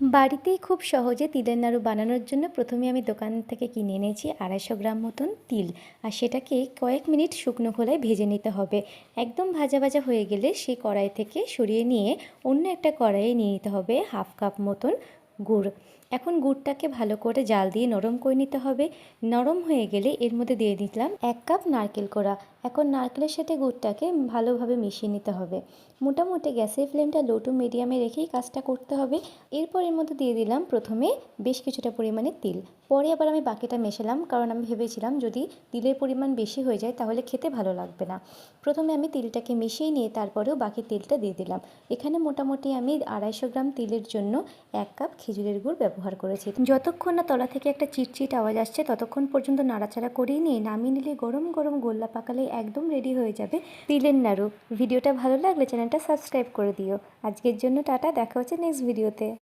বাড়িতেই খুব সহজে তিলের নাড়ু বানানোর জন্য প্রথমে আমি দোকান থেকে কিনে এনেছি আড়াইশো গ্রাম মতন তিল। আর সেটাকে কয়েক মিনিট শুকনো খোলায় ভেজে নিতে হবে। একদম ভাজা ভাজা হয়ে গেলে সেই কড়াই থেকে সরিয়ে নিয়ে অন্য একটা কড়াইয়ে নিয়ে নিতে হবে হাফ কাপ মতন গুড়। এখন গুড়টাকে ভালো করে জাল দিয়ে নরম করে নিতে হবে। নরম হয়ে গেলে এর মধ্যে দিয়ে দিলাম এক কাপ নারকেল কোড়া। এখন নারকেলের সাথে গুড়টাকে ভালোভাবে মিশিয়ে নিতে হবে। মোটামুটি গ্যাসের ফ্লেমটা লো টু মিডিয়ামে রেখেই কাজটা করতে হবে। এরপর এর মধ্যে দিয়ে দিলাম প্রথমে বেশ কিছুটা পরিমাণে তিল। পরে আবার আমি বাকিটা মেশালাম কারণ আমি ভেবেছিলাম যদি তিলের পরিমাণ বেশি হয়ে যায় তাহলে খেতে ভালো লাগবে না। প্রথমে আমি তিলটাকে মিশিয়ে নিয়ে তারপরেও বাকি তিলটা দিয়ে দিলাম। এখানে মোটামুটি আমি আড়াইশো গ্রাম তিলের জন্য এক কাপ খেজুরের গুড় ব্যবহার করেছি। যতক্ষণ না তলা থেকে একটা চিটচিট আওয়াজ আসছে, ততক্ষণ পর্যন্ত নাড়াচাড়া করিয়ে নিয়ে নামিয়ে নিলে গরম গরম গোল্লা পাকালে একদম রেডি হয়ে যাবে তিলের নাড়ু। ভিডিওটা ভালো লাগলে চ্যানেলটা সাবস্ক্রাইব করে দিও। আজকের জন্য টাটা, দেখা হচ্ছে নেক্সট ভিডিওতে